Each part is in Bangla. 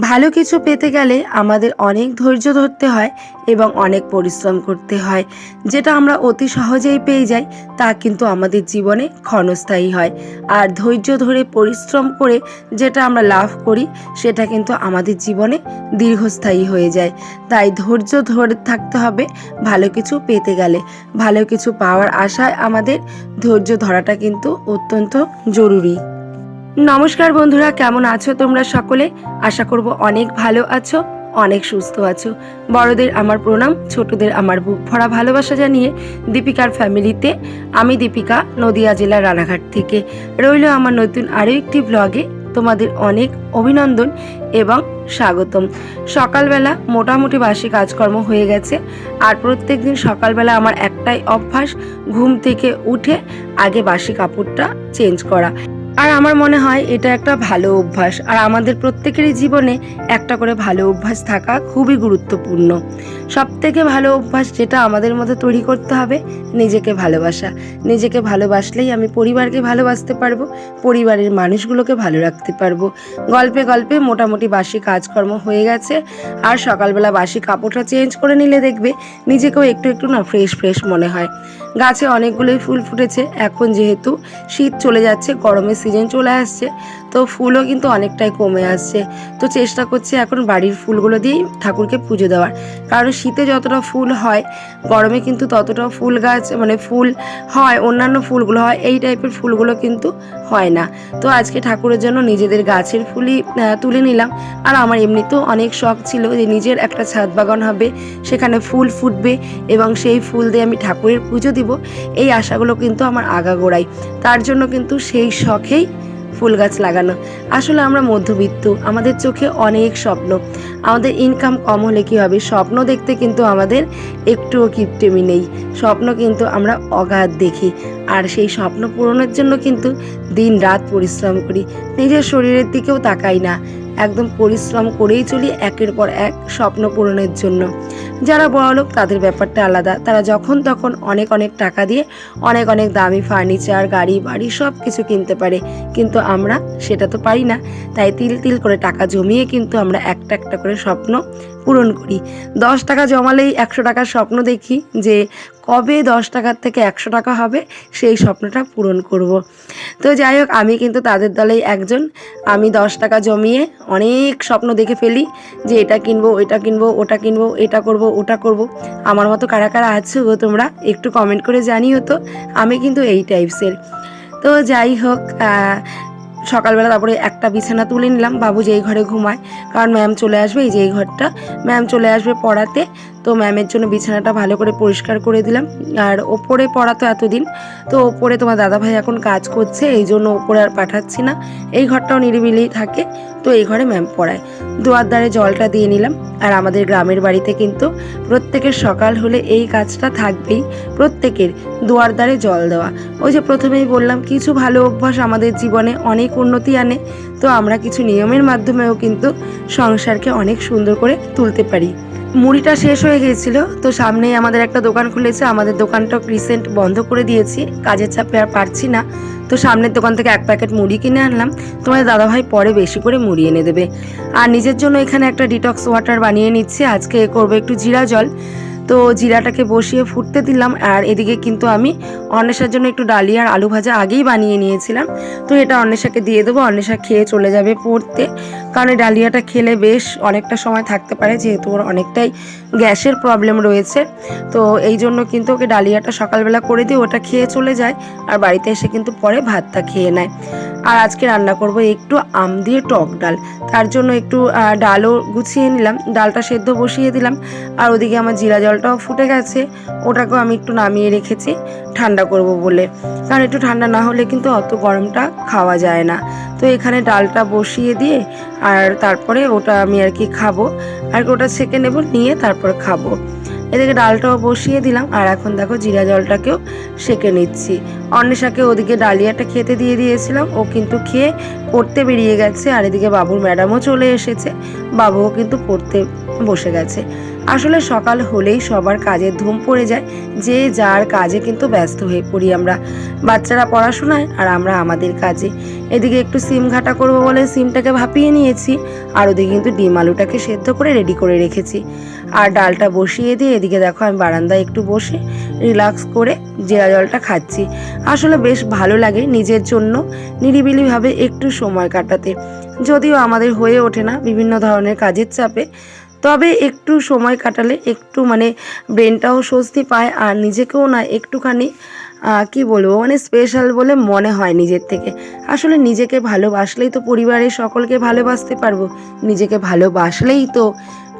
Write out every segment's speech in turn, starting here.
ভালো কিছু পেতে গেলে আমাদের অনেক ধৈর্য ধরতে হয় এবং অনেক পরিশ্রম করতে হয়। যেটা আমরা অতি সহজেই পেয়ে যাই, তা কিন্তু আমাদের জীবনে ক্ষণস্থায়ী হয়। আর ধৈর্য ধরে পরিশ্রম করে যেটা আমরা লাভ করি, সেটা কিন্তু আমাদের জীবনে দীর্ঘস্থায়ী হয়ে যায়। তাই ধৈর্য ধরে থাকতে হবে ভালো কিছু পেতে গেলে। ভালো কিছু পাওয়ার আশায় আমাদের ধৈর্য ধরাটা কিন্তু অত্যন্ত জরুরি। নমস্কার বন্ধুরা, কেমন আছো তোমরা সকলে? আশা করব অনেক ভালো আছো, অনেক সুস্থ আছো। বড়দের আমার প্রণাম, ছোটদের আমার বুক ভরা ভালোবাসা জানিয়ে দীপিকার ফ্যামিলিতে আমি দীপিকা নদিয়া জেলার রানাঘাট থেকে। রইল আমার নতুন আরও একটি ব্লগে তোমাদের অনেক অভিনন্দন এবং স্বাগতম। সকালবেলা মোটামুটি বাসি কাজকর্ম হয়ে গেছে, আর প্রত্যেক দিন সকালবেলা আমার একটাই অভ্যাস, ঘুম থেকে উঠে আগে বাসি কাপড়টা চেঞ্জ করা। আর আমার মনে হয় এটা একটা ভালো অভ্যাস। আর আমাদের প্রত্যেকেরই জীবনে একটা করে ভালো অভ্যাস থাকা খুবই গুরুত্বপূর্ণ। সব থেকে ভালো অভ্যাস যেটা আমাদের মধ্যে তৈরি করতে হবে, নিজেকে ভালোবাসা। নিজেকে ভালোবাসলেই আমি পরিবারকে ভালোবাসতে পারব, পরিবারের মানুষগুলোকে ভালো রাখতে পারব। গল্পে গল্পে মোটামুটি বাসি কাজকর্ম হয়ে গেছে, আর সকালবেলা বাসি কাপড়টা চেঞ্জ করে নিলে দেখবে, নিজেকেও একটু একটু না ফ্রেশ ফ্রেশ মনে হয়। গাছে অনেকগুলোই ফুল ফুটেছে। এখন যেহেতু শীত চলে যাচ্ছে গরমের সিজন চলে আসছে তো ফুলও কিন্তু অনেকটাই কমে আসছে। তো চেষ্টা করছি এখন বাড়ির ফুলগুলো দিয়েই ঠাকুরকে পুজো দেওয়ার। কারণ শীতে যতটা ফুল হয়, গরমে কিন্তু ততটা ফুল গাছ মানে ফুল হয়, অন্যান্য ফুলগুলো হয়, এই টাইপের ফুলগুলো কিন্তু হয় না। তো আজকে ঠাকুরের জন্য নিজেদের গাছের ফুলই তুলে নিলাম। আর আমার এমনিতেও অনেক শখ ছিল যে নিজের একটা ছাদ বাগান হবে, সেখানে ফুল ফুটবে এবং সেই ফুল দিয়ে আমি ঠাকুরের পুজো দিব। এই আশাগুলো কিন্তু আমার আগাগোড়াই। তার জন্য কিন্তু সেই শখেই ফুল গাছ লাগানো। আসলে আমরা মধ্যবিত্ত, আমাদের চোখে অনেক স্বপ্ন। আমাদের ইনকাম কম হলে কী হবে? স্বপ্ন দেখতে কিন্তু আমাদের একটুও কিপটেমি নেই। স্বপ্ন কিন্তু আমরা অগাধ দেখি। আর সেই স্বপ্ন পূরণের জন্য কিন্তু দিন রাত পরিশ্রম করি। নিজের শরীরের দিকেও তাকাই না। একদম পরিশ্রম করেই চলি একের পর এক স্বপ্ন পূরণের জন্য। যারা বড়লোক তাদের ব্যাপারটা আলাদা। তারা যখন তখন অনেক অনেক টাকা দিয়ে অনেক অনেক দামি ফার্নিচার, গাড়ি, বাড়ি সব কিছু কিনতে পারে। কিন্তু আমরা সেটা তো পারি না। তাই তিল তিল করে টাকা জমিয়ে কিন্তু আমরা একটা একটা করে স্বপ্ন পূরণ করি। দশ টাকা জমালেই একশো টাকার স্বপ্ন দেখি যে কবে দশ টাকার থেকে একশো টাকা হবে, সেই স্বপ্নটা পূরণ করব। তো যাই হোক, আমি কিন্তু তাদের দলেই একজন। আমি দশ টাকা জমিয়ে অনেক স্বপ্ন দেখে ফেলি যে এটা কিনবো এটা কিনবো, ওটা কিনবো, এটা করব ওটা করব। আমার মতো কারা কারা আছো গো তোমরা, একটু কমেন্ট করে জানিও তো, আমি কিন্তু এই টাইপসের তো যাই হোক সকালবেলা তারপরে একটা বিছানা তুলে নিলাম, বাবু যেই ঘরে ঘুমায়। কারণ ম্যাম চলে আসবে, এই যে এই ঘরটা। ম্যাম চলে আসবে পড়াতে তো ম্যামের জন্য বিছানাটা ভালো করে পরিষ্কার করে দিলাম। আর ওপরে পড়া তো এতদিন, তো ওপরে তোমার দাদাভাই এখন কাজ করছে, এই জন্য ওপরে আর পাঠাচ্ছি না। এই ঘরটাও নিরিবিলি থাকে, তো এই ঘরে ম্যাম পড়ায়। দুয়ার দ্বারে জলটা দিয়ে নিলাম, আর আমাদের গ্রামের বাড়িতে কিন্তু প্রত্যেকের সকাল হলে এই কাজটা থাকবেই, প্রত্যেকের দুয়ার দ্বারে জল দেওয়া। ওই যে প্রথমেই বললাম, কিছু ভালো অভ্যাস আমাদের জীবনে অনেক উন্নতি আনে, তো আমরা কিছু নিয়মের মাধ্যমেও কিন্তু সংসারকে অনেক সুন্দর করে তুলতে পারি। মুড়িটা শেষ হয়ে গিয়েছিল, তো সামনেই আমাদের একটা দোকান খুলেছে। আমাদের দোকানটা রিসেন্ট বন্ধ করে দিয়েছি, কাজের চাপে আর পারছি না। তো সামনের দোকান থেকে এক প্যাকেট মুড়ি কিনে আনলাম। তোমার দাদাভাই পরে বেশি করে মুড়ি এনে দেবে। আর নিজের জন্য এখানে একটা ডিটক্স ওয়াটার বানিয়ে নিচ্ছি, আজকে করব একটু জিরা জল। তো জিরাটাকে বসিয়ে ফুটতে দিলাম আর এদিকে কিন্তু আমি অন্বেষার জন্য একটু ডালি আর আলু ভাজা আগেই বানিয়ে নিয়েছিলাম। তো এটা অন্বেষাকে দিয়ে দেবো, অন্বেষা খেয়ে চলে যাবে পড়তে। কারণ এই ডালিয়াটা খেলে বেশ অনেকটা সময় থাকতে পারে, যেহেতু ওর অনেকটাই গ্যাসের প্রবলেম রয়েছে। তো এই জন্য কিন্তু ওকে ডালিয়াটা সকালবেলা করে দিয়ে ওটা খেয়ে চলে যায় আর বাড়িতে এসে কিন্তু পরে ভাতটা খেয়ে নেয়। আর আজকে রান্না করব একটু আম দিয়ে টক ডাল। তার জন্য একটু ডালও গুছিয়ে নিলাম, ডালটা সেদ্ধ বসিয়ে দিলাম। আর ওদিকে আমার জিরা জলটাও ফুটে গেছে, ওটাকেও আমি একটু নামিয়ে রেখেছি, ঠান্ডা করব বলে। কারণ একটু ঠান্ডা না হলে কিন্তু অত গরমটা খাওয়া যায় না। তো এখানে ডালটা বসিয়ে দিয়ে, আর তারপরে ওটা আমি আর কি খাব। আর ওটা ছেঁকে নেব, নিয়ে তারপর খাব। এদিকে ডালটাও বসিয়ে দিলাম, আর এখন দেখো জিরা জলটাকেও সেঁকে নিচ্ছি। অন্বেষাকে ওদিকে ডালিয়াটা খেতে দিয়ে দিয়েছিলাম, ও কিন্তু খেয়ে পড়তে বেরিয়ে গেছে, আর এদিকে বাবুর ম্যাডামও চলে এসেছে, বাবুও কিন্তু পড়তে বসে গেছে। আসলে সকাল হলেই সবার কাজের ধুম পড়ে যায়, যে যার কাজে কিন্তু ব্যস্ত হয়ে পড়ি আমরা। বাচ্চারা পড়াশোনায় আর আমরা আমাদের কাজে। এদিকে একটু সিম ঘাটা করব বলে সিমটাকে ভাপিয়ে নিয়েছি, আর ওদিকে কিন্তু ডিম আলুটাকে সেদ্ধ করে রেডি করে রেখেছি। আর ডালটা বসিয়ে দিয়ে এদিকে দেখো আমি বারান্দায় একটু বসে রিল্যাক্স করে জেরা জলটা খাচ্ছি। আসলে বেশ ভালো লাগে নিজের জন্য নিরিবিলিভাবে একটু সময় কাটাতে। যদিও আমাদের হয়ে ওঠে না বিভিন্ন ধরনের কাজের চাপে তবে একটু সময় কাটালে একটু মানে ব্রেনটাও স্বস্তি পায় আর নিজেকেও না একটুখানি কি বলব মানে স্পেশাল বলে মনে হয় নিজের থেকে। আসলে নিজেকে ভালোবাসলেই তো পরিবারের সকলকে ভালোবাসতে পারব, নিজেকে ভালোবাসলেই তো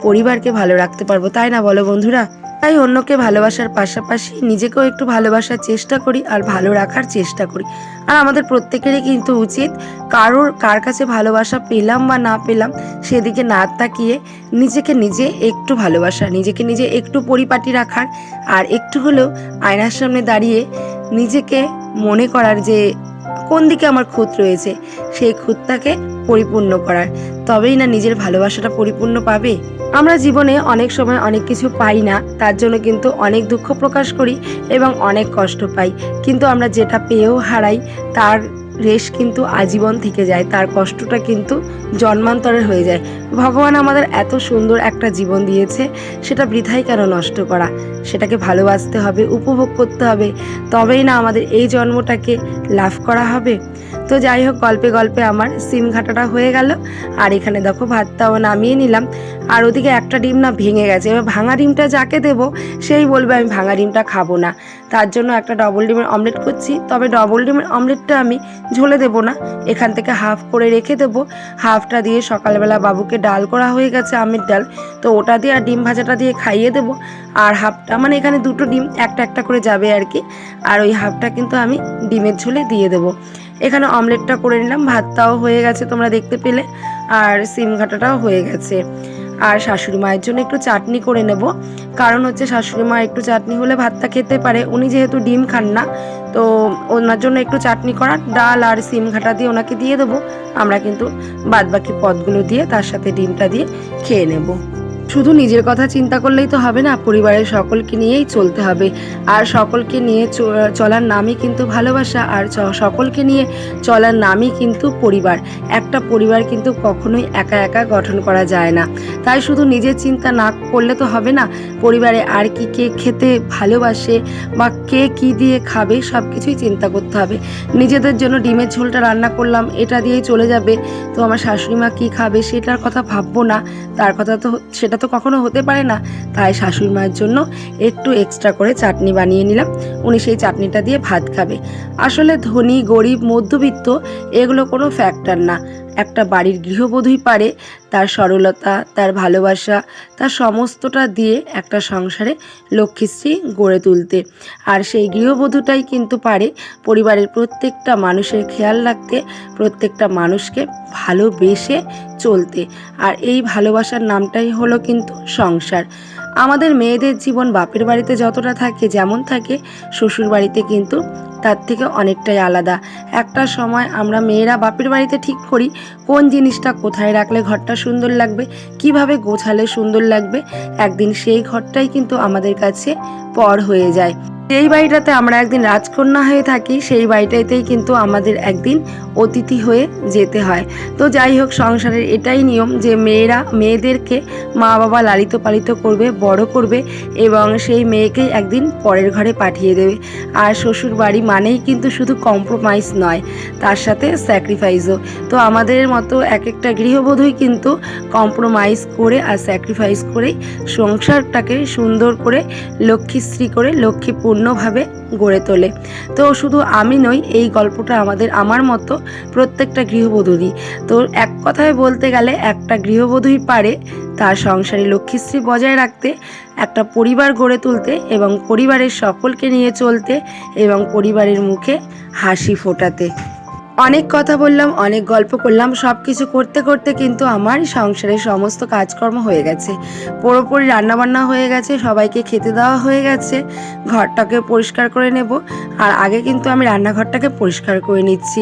পরিবারকে ভালো রাখতে পারব, তাই না বলো বন্ধুরা? তাই অন্যকে ভালোবাসার পাশাপাশি নিজেকেও একটু ভালোবাসার চেষ্টা করি আর ভালো রাখার চেষ্টা করি। আর আমাদের প্রত্যেকেরই কিন্তু উচিত কারোর, কার কাছে ভালোবাসা পেলাম বা না পেলাম সেদিকে না তাকিয়ে নিজেকে নিজে একটু ভালোবাসা, নিজেকে নিজে একটু পরিপাটি রাখার আর একটু হলেও আয়নার সামনে দাঁড়িয়ে নিজেকে মনে করার যে কোন দিকে আমার খুঁত রয়েছে, সেই খুঁতটাকে পরিপূর্ণ করার। তবেই না নিজের ভালোবাসাটা পরিপূর্ণ পাবে? আমরা জীবনে অনেক সময় অনেক কিছু পাই না, তার জন্য কিন্তু অনেক দুঃখ প্রকাশ করি এবং অনেক কষ্ট পাই। কিন্তু আমরা যেটা পেয়েও হারাই, তার রেশ কিন্তু আজীবন থেকে যায়, তার কষ্টটা কিন্তু জন্মান্তরের হয়ে যায়। ভগবান আমাদের এত সুন্দর একটা জীবন দিয়েছে, সেটা বৃথাই কেন নষ্ট করা? সেটাকে ভালোবাসতে হবে, উপভোগ করতে হবে, তবেই না আমাদের এই জন্মটাকে লাভ করা হবে। তো যাই হোক, গল্পে গল্পে আমার সিম ঘাটাটা হয়ে গেল, আর এখানে দেখো ভাতটাও নামিয়ে নিলাম। আর ওদিকে একটা ডিম না ভেঙে গেছে, এবার ভাঙা ডিমটা যাকে দেবো, সেই বলবে, আমি ভাঙা ডিমটা খাব না। তার জন্য একটা ডবল ডিমের অমলেট করছি। তবে ডবল ডিমের অমলেটটা আমি ঝোলে দেবো না। এখান থেকে হাফ করে রেখে দেবো। হাফটা দিয়ে সকালবেলা বাবুকে ডাল করা হয়ে গেছে, আমের ডাল। তো ওটা দিয়ে আর ডিম ভাজাটা দিয়ে খাইয়ে দেবো। আর হাফটা মানে এখানে দুটো ডিম একটা একটা করে যাবে আর কি। আর ওই হাফটা কিন্তু আমি ডিমের ঝোলে দিয়ে দেবো। এখানে অমলেটটা করে নিলাম। ভাতটাও হয়ে গেছে তোমরা দেখতে পেলে। আর সিম ঘাটাটাও হয়ে গেছে। আর শাশুড়ি মায়ের জন্য একটু চাটনি করে নেব। কারণ হচ্ছে শাশুড়ি মা একটু চাটনি হলে ভাতটা খেতে পারে। উনি যেহেতু ডিম খান না, তো ওনার জন্য একটু চাটনি করা ডাল আর সিম ঘাটা দিয়ে ওনাকে দিয়ে দেবো। আমরা কিন্তু বাদবাকি পদগুলো দিয়ে তার সাথে ডিমটা দিয়ে খেয়ে নেব। শুধু নিজের কথা চিন্তা করলেই তো হবে না, পরিবারের সকলকে নিয়েই চলতে হবে। আর সকলকে নিয়ে চলার নামই কিন্তু ভালোবাসা, আর সকলকে নিয়ে চলার নামই কিন্তু পরিবার। একটা পরিবার কিন্তু কখনোই একা একা গঠন করা যায় না। তাই শুধু নিজের চিন্তা না করলে তো হবে না, পরিবারে আর কি কে খেতে ভালোবাসে বা কে কি দিয়ে খাবে সব কিছুই চিন্তা করতে হবে। নিজেদের জন্য ডিমের ঝোলটা রান্না করলাম, এটা দিয়েই চলে যাবে। তো আমার শাশুড়ি মা কী খাবে সেটার কথা ভাববো না, তার কথা তো সেটা তো কখনো হতে পারে না। তাই শাশুড়ি মায়ের জন্য একটু এক্সট্রা করে চাটনি বানিয়ে নিলাম। উনি সেই চাটনিটা দিয়ে ভাত খাবে। আসলে ধনী, গরিব, মধ্যবিত্ত, এগুলো কোনো ফ্যাক্টর না। একটা বাড়ির গৃহবধূই পারে, তার সরলতা, তার ভালোবাসা, তার সমস্তটা দিয়ে একটা সংসারে লক্ষ্মীশ্রী গড়ে তুলতে। আর সেই গৃহবধূটাই কিন্তু পারে পরিবারের প্রত্যেকটা মানুষের খেয়াল রাখতে, প্রত্যেকটা মানুষকে ভালোবেসে চলতে। আর এই ভালোবাসার নামটাই হলো কিন্তু সংসার। আমাদের মেয়েদের জীবন বাপের বাড়িতে যতটা থাকে যেমন থাকে শ্বশুর বাড়িতে কিন্তু তার থেকে অনেকটাই আলাদা। একটা সময় আমরা মেয়েরা বাপের বাড়িতে ঠিক করি, কোন জিনিসটা কোথায় রাখলে ঘরটা সুন্দর লাগবে, কীভাবে গোছালে সুন্দর লাগবে, একদিন সেই ঘরটাই কিন্তু আমাদের কাছে পর হয়ে যায়। যেই বাড়িটাতে আমরা একদিন রাজকন্যা হয়ে থাকি, সেই বাড়িটাতেই কিন্তু আমাদের একদিন অতিথি হয়ে যেতে হয়। তো যাই হোক, সংসারের এটাই নিয়ম যে মেয়েরা মেয়েদেরকে মা বাবা লালিত পালিত করবে, বড় করবে এবং সেই মেয়েকেই একদিন পরের ঘরে পাঠিয়ে দেবে। আর শ্বশুর বাড়ি মানেই কিন্তু শুধু কম্প্রোমাইজ নয়, তার সাথে স্যাক্রিফাইসও তো আমাদের মতো এক একটা গৃহবধূই কিন্তু কম্প্রোমাইজ করে আর স্যাক্রিফাইস করেই সংসারটাকে সুন্দর করে লক্ষ্মীশ্রী করে লক্ষ্মীপূর্ণভাবে গড়ে তোলে। তো শুধু আমি নই, এই গল্পটা আমাদের আমার মতো প্রত্যেকটা গৃহবধূরই। তো এক কথায় বলতে গেলে একটা গৃহবধূই পারে তার সংসারে লক্ষ্মীশ্রী বজায় রাখতে একটা পরিবার গড়ে তুলতে এবং পরিবারের সকলকে নিয়ে চলতে এবং পরিবারের মুখে হাসি ফোটাতে। অনেক কথা বললাম, অনেক গল্প করলাম সব কিছু করতে করতে কিন্তু আমার সংসারের সমস্ত কাজকর্ম হয়ে গেছে। পুরোপুরি রান্নাবান্না হয়ে গেছে, সবাইকে খেতে দেওয়া হয়ে গেছে, ঘরটাকে পরিষ্কার করে নেব, আর আগে কিন্তু আমি রান্নাঘরটাকে পরিষ্কার করে নিচ্ছি।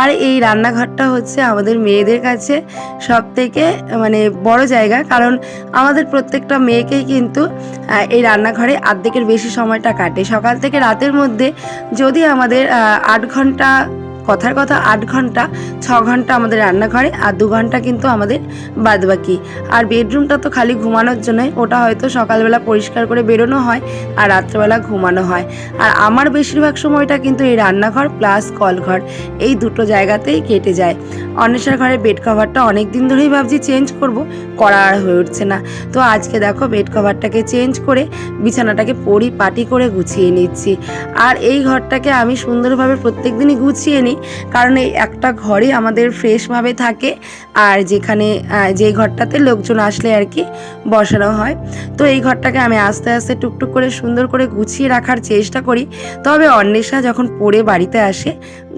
আর এই রান্নাঘরটা হচ্ছে আমাদের মেয়েদের কাছে সব থেকে মানে বড় জায়গা, কারণ আমাদের প্রত্যেকটা মেয়েকেই কিন্তু এই রান্নাঘরে আর্ধেকের বেশি সময়টা কাটে। সকাল থেকে রাতের মধ্যে যদি আমাদের আট ঘণ্টা কথার কথা আট ঘণ্টা, ছ ঘণ্টা আমাদের রান্নাঘরে আর দু ঘণ্টা কিন্তু আমাদের বাদবাকি। আর বেডরুমটা তো খালি ঘুমানোর জন্যই, ওটা হয়তো সকালবেলা পরিষ্কার করে বেরোনো হয় আর রাত্রেবেলা ঘুমানো হয়। আর আমার বেশিরভাগ সময়টা কিন্তু এই রান্নাঘর প্লাস কলঘর, এই দুটো জায়গাতেই কেটে যায়। অন্বেষার ঘরের বেড কভারটা অনেক দিন ধরেই ভাবছি চেঞ্জ করব, করা আর হয়ে উঠছে না। তো আজকে দেখো বেড কভারটাকে চেঞ্জ করে বিছানাটাকে পরিপাটি করে গুছিয়ে নিচ্ছি। আর এই ঘরটাকে আমি সুন্দরভাবে প্রত্যেক দিনই গুছিয়ে নিই কারণ এই একটা ঘরে আমাদের ফ্রেশভাবে থাকে আর যেখানে যে ঘরটাতে লোকজন আসলে আর কি বসানো হয়। তো এই ঘরটাকে আমি আস্তে আস্তে টুকটুক করে সুন্দর করে গুছিয়ে রাখার চেষ্টা করি। তবে অন্বেষা যখন পড়ে বাড়িতে আসে,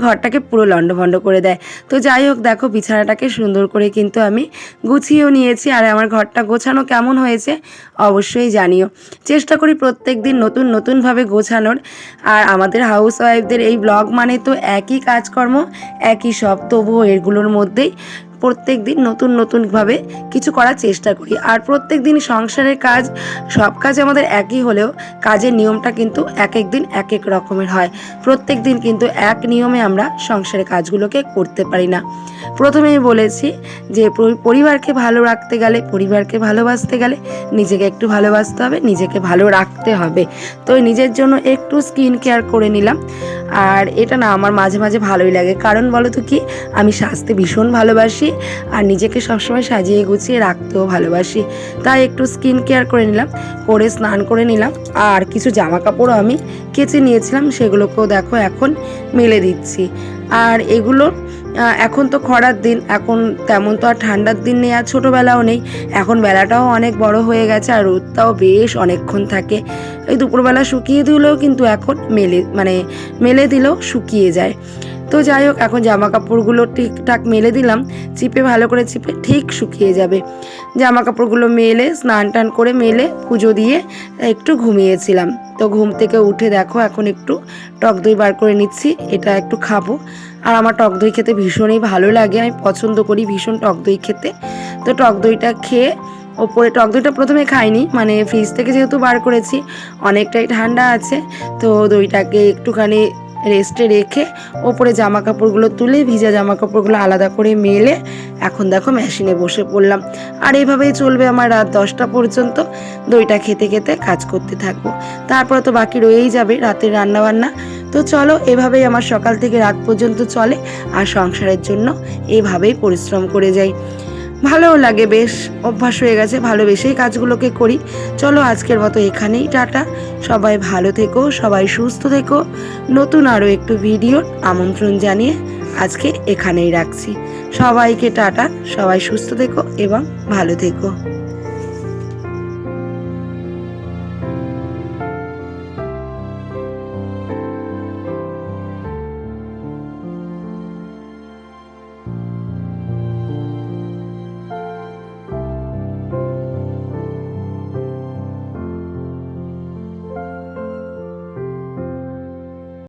ঘরটাকে পুরো লণ্ডভণ্ড করে দেয়। তো যাই হোক, দেখো বিছানাটাকে সুন্দর করে কিন্তু আমি গুছিয়েও নিয়েছি আর আমার ঘরটা গোছানো কেমন হয়েছে অবশ্যই জানিও। চেষ্টা করি প্রত্যেক দিন নতুন, নতুনভাবে গোছানোর। আর আমাদের হাউস ওয়াইফদের এই ব্লগ মানে তো একই কাজকর্ম একই সব তবুও এগুলোর মধ্যেই প্রত্যেক দিন নতুন, নতুনভাবে কিছু করার চেষ্টা করি। আর প্রত্যেক দিন সংসারের কাজ, সব কাজ আমাদের একই হলেও কাজের নিয়মটা কিন্তু এক এক দিন এক এক রকমের হয়। প্রত্যেক দিন কিন্তু এক নিয়মে আমরা সংসারের কাজগুলোকে করতে পারি না। প্রথমেই বলেছি যে পরিবারকে ভালো রাখতে গেলে, পরিবারকে ভালোবাসতে গেলে নিজেকে একটু ভালোবাসতে হবে, নিজেকে ভালো রাখতে হবে। তো নিজের জন্য একটু স্কিন কেয়ার করে নিলাম। আর এটা না, আমার মাঝে মাঝে ভালোই লাগে। কারণ বলো তো কি, আমি স্বাস্থ্যে ভীষণ ভালোবাসি। আর নিজেকে সবসময় সাজিয়ে গুছিয়ে রাখতেও ভালোবাসি। তাই একটু স্কিন কেয়ার করে নিলাম করে স্নান করে নিলাম, আর কিছু জামা কাপড়ও আমি কেচে নিয়েছিলাম, সেগুলোকেও দেখো এখন মেলে দিচ্ছি। আর এগুলো এখন তো খরার দিন, এখন তেমন তো আর ঠান্ডার দিন নেই, আর ছোটোবেলাও নেই। এখন বেলাটাও অনেক বড় হয়ে গেছে, আর রোদটাও বেশ অনেকক্ষণ থাকে। এই দুপুরবেলা শুকিয়ে দিলেও কিন্তু এখন মেলে মানে মেলে দিলেও শুকিয়ে যায়। তো যাই হোক, এখন জামা কাপড়গুলো ঠিকঠাক মেলে দিলাম। চিপে ভালো করে চিপে ঠিক শুকিয়ে যাবে। জামা কাপড়গুলো মেলে, স্নান টান করে মেলে, পুজো দিয়ে একটু ঘুমিয়েছিলাম। তো ঘুম থেকে উঠে দেখো, এখন একটু টক দই বার করে নিচ্ছি, এটা একটু খাব। আর আমার টক দই খেতে ভীষণই ভালো লাগে, আমি পছন্দ করি ভীষণ টক দই খেতে। তো টক দইটা খেয়ে ওপরে, টক দইটা প্রথমে খাইনি মানে ফ্রিজ থেকে যেহেতু বার করেছি, অনেকটাই ঠান্ডা আছে, তো দইটাকে একটুখানি রেস্টে রেখে ওপরে জামা কাপড়গুলো তুলে ভিজা জামা কাপড়গুলো আলাদা করে মেলে এখন দেখো মেশিনে বসে পড়লাম। আর এইভাবেই চলবে আমার রাত দশটা পর্যন্ত। দইটা খেতে খেতে কাজ করতে থাকব। তারপরে তো বাকি রয়েই যাবে রাতের রান্নাবান্না। তো চলো এভাবেই আমার সকাল থেকে রাত পর্যন্ত চলে। আর সংসারের জন্য এভাবেই পরিশ্রম করে যাই। ভালোও লাগে বেশ, অভ্যাস হয়ে গেছে, ভালোবেসেই কাজগুলোকে করি। চলো আজকের মতো এখানেই, টাটা। সবাই ভালো থেকো, সবাই সুস্থ থেকো। নতুন আরও একটু ভিডিওর আমন্ত্রণ জানিয়ে আজকে এখানেই রাখছি। সবাইকে টাটা, সবাই সুস্থ থেকো এবং ভালো থেকো।